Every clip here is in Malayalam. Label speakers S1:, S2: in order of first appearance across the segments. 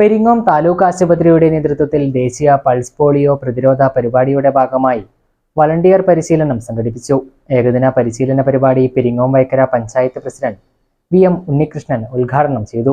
S1: പെരിങ്ങോം താലൂക്ക് ആശുപത്രിയുടെ നേതൃത്വത്തിൽ ദേശീയ പൾസ് പോളിയോ പ്രതിരോധ പരിപാടിയുടെ ഭാഗമായി വളണ്ടിയർ പരിശീലനം സംഘടിപ്പിച്ചു. ഏകദിന പരിശീലന പരിപാടി Peringome Vaikkara panchayat president V M Unnikrishnan ഉദ്ഘാടനം ചെയ്തു.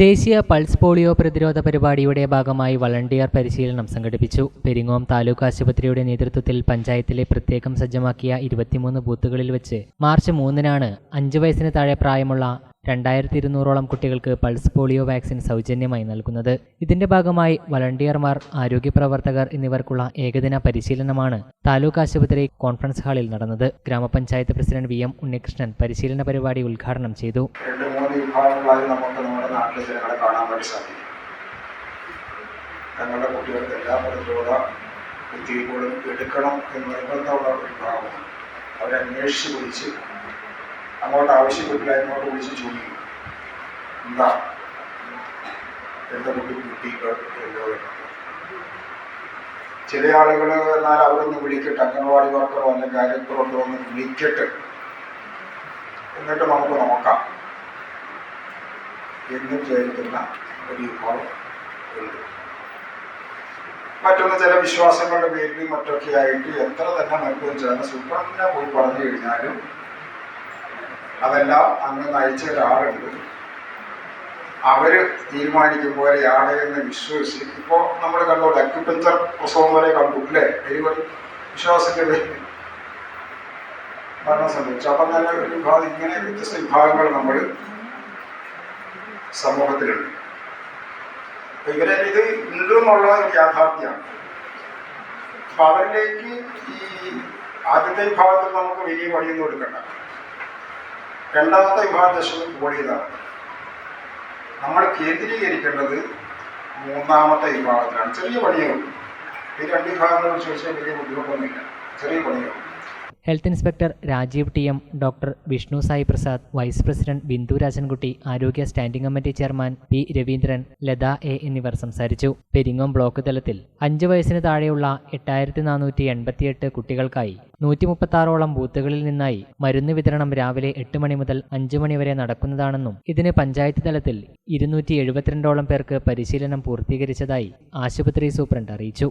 S1: ദേശീയ പൾസ് പോളിയോ പ്രതിരോധ പരിപാടിയുടെ ഭാഗമായി വളണ്ടിയർ പരിശീലനം സംഘടിപ്പിച്ചു. പെരിങ്ങോം താലൂക്ക് ആശുപത്രിയുടെ നേതൃത്വത്തിൽ പഞ്ചായത്തിലെ പ്രത്യേകം സജ്ജമാക്കിയ ഇരുപത്തിമൂന്ന് ബൂത്തുകളിൽ വെച്ച് മാർച്ച് മൂന്നിനാണ് അഞ്ച് വയസ്സിന് താഴെ പ്രായമുള്ള രണ്ടായിരത്തി ഇരുന്നൂറോളം കുട്ടികൾക്ക് പൾസ് പോളിയോ വാക്സിൻ സൗജന്യമായി നൽകുന്നത്. ഇതിന്റെ ഭാഗമായി വളണ്ടിയർമാർ ആരോഗ്യപ്രവർത്തകർ എന്നിവർക്കുള്ള ഏകദിന പരിശീലനമാണ് താലൂക്ക് ആശുപത്രി കോൺഫറൻസ് ഹാളിൽ നടന്നത്. ഗ്രാമപഞ്ചായത്ത് പ്രസിഡന്റ് വി എം ഉണ്ണികൃഷ്ണൻ പരിശീലന പരിപാടി ഉദ്ഘാടനം ചെയ്തു.
S2: അവരന്വേഷിച്ച് എല്ലാ പ്രതിരോധ കുത്തിവയ്പ്പുകളും എടുക്കണം എന്ന് നിർബന്ധമുള്ള ഒരു വിഭാഗമാണ്. അവരെ അന്വേഷിച്ച് വിളിച്ച് അങ്ങോട്ട് ആവശ്യപ്പെട്ടില്ല എന്നോട് വിളിച്ച് ചോദിക്കും. എന്താ? എന്റെ കുട്ടി കുട്ടികൾ ചില ആളുകൾ എന്നാൽ അവരൊന്ന് വിളിക്കട്ടെ. അംഗൻവാടി വർക്കറോ അല്ലെങ്കിൽ കാര്യപ്രവർത്തകരോ ഒന്ന് വിളിക്കട്ടെ. എന്നിട്ട് നമുക്ക് നോക്കാം. എന്ന് വിചാരിക്കുന്ന ഒരു വിഭാഗം മറ്റൊന്ന് ചില വിശ്വാസങ്ങളുടെ പേരിൽ മറ്റൊക്കെ ആയിട്ട് എത്ര തന്നെ നിർബന്ധിച്ചാലും സൂപ്രണ്ടിനെ പോയി പറഞ്ഞു കഴിഞ്ഞാലും അതെല്ലാം അങ്ങ് നയിച്ച ഒരാളുണ്ട്. അവർ തീരുമാനിക്കും പോലെ ആളെ എന്ന് വിശ്വസിച്ച് ഇപ്പോൾ നമ്മൾ കണ്ടോ അക്യുപഞ്ചർ പ്രസവം വരെ കണ്ടു അല്ലേ? ഒരു വിശ്വാസത്തിന്റെ പേരിൽ ഭരണം സംഭവിച്ചു അപ്പം തന്നെ ഒരു വിഭാഗം ഇങ്ങനെ വ്യത്യസ്ത വിഭാഗങ്ങൾ നമ്മൾ സമൂഹത്തിലുണ്ട്. അപ്പൊ ഇവരെ ഇത് ഉണ്ട് യാഥാർത്ഥ്യമാണ്. അവരിലേക്ക് ഈ ആദ്യത്തെ വിഭാഗത്തിൽ നമുക്ക് വലിയ പണിയൊന്നും എടുക്കണ്ട. രണ്ടാമത്തെ വിഭാഗം ദശകം പോളിയതാണ് നമ്മൾ കേന്ദ്രീകരിക്കേണ്ടത് മൂന്നാമത്തെ വിഭാഗത്തിലാണ്. ചെറിയ പണികൾ ഈ രണ്ട് വിഭാഗങ്ങളോട് ചോദിച്ചാൽ വലിയ ബുദ്ധിമുട്ടൊന്നുമില്ല. ചെറിയ ഉള്ളൂ.
S1: Health inspector Rajeev T M doctor Vishnu Sai Prasad vice president Bindu Rajankutty ആരോഗ്യ standing committee chairman P Raveendran Latha A എന്നിവർ സംസാരിച്ചു. പെരിങ്ങോം ബ്ലോക്ക് തലത്തിൽ അഞ്ച് വയസ്സിന് താഴെയുള്ള എട്ടായിരത്തി നാനൂറ്റി എൺപത്തിയെട്ട് കുട്ടികൾക്കായി നൂറ്റി മുപ്പത്താറോളം ബൂത്തുകളിൽ നിന്നായി മരുന്ന് വിതരണം രാവിലെ എട്ട് മണി മുതൽ അഞ്ച് മണി വരെ നടക്കുന്നതാണെന്നും ഇതിന് പഞ്ചായത്ത് തലത്തിൽ ഇരുന്നൂറ്റി എഴുപത്തിരണ്ടോളം പേർക്ക് പരിശീലനം പൂർത്തീകരിച്ചതായി ആശുപത്രി സൂപ്രണ്ട് അറിയിച്ചു.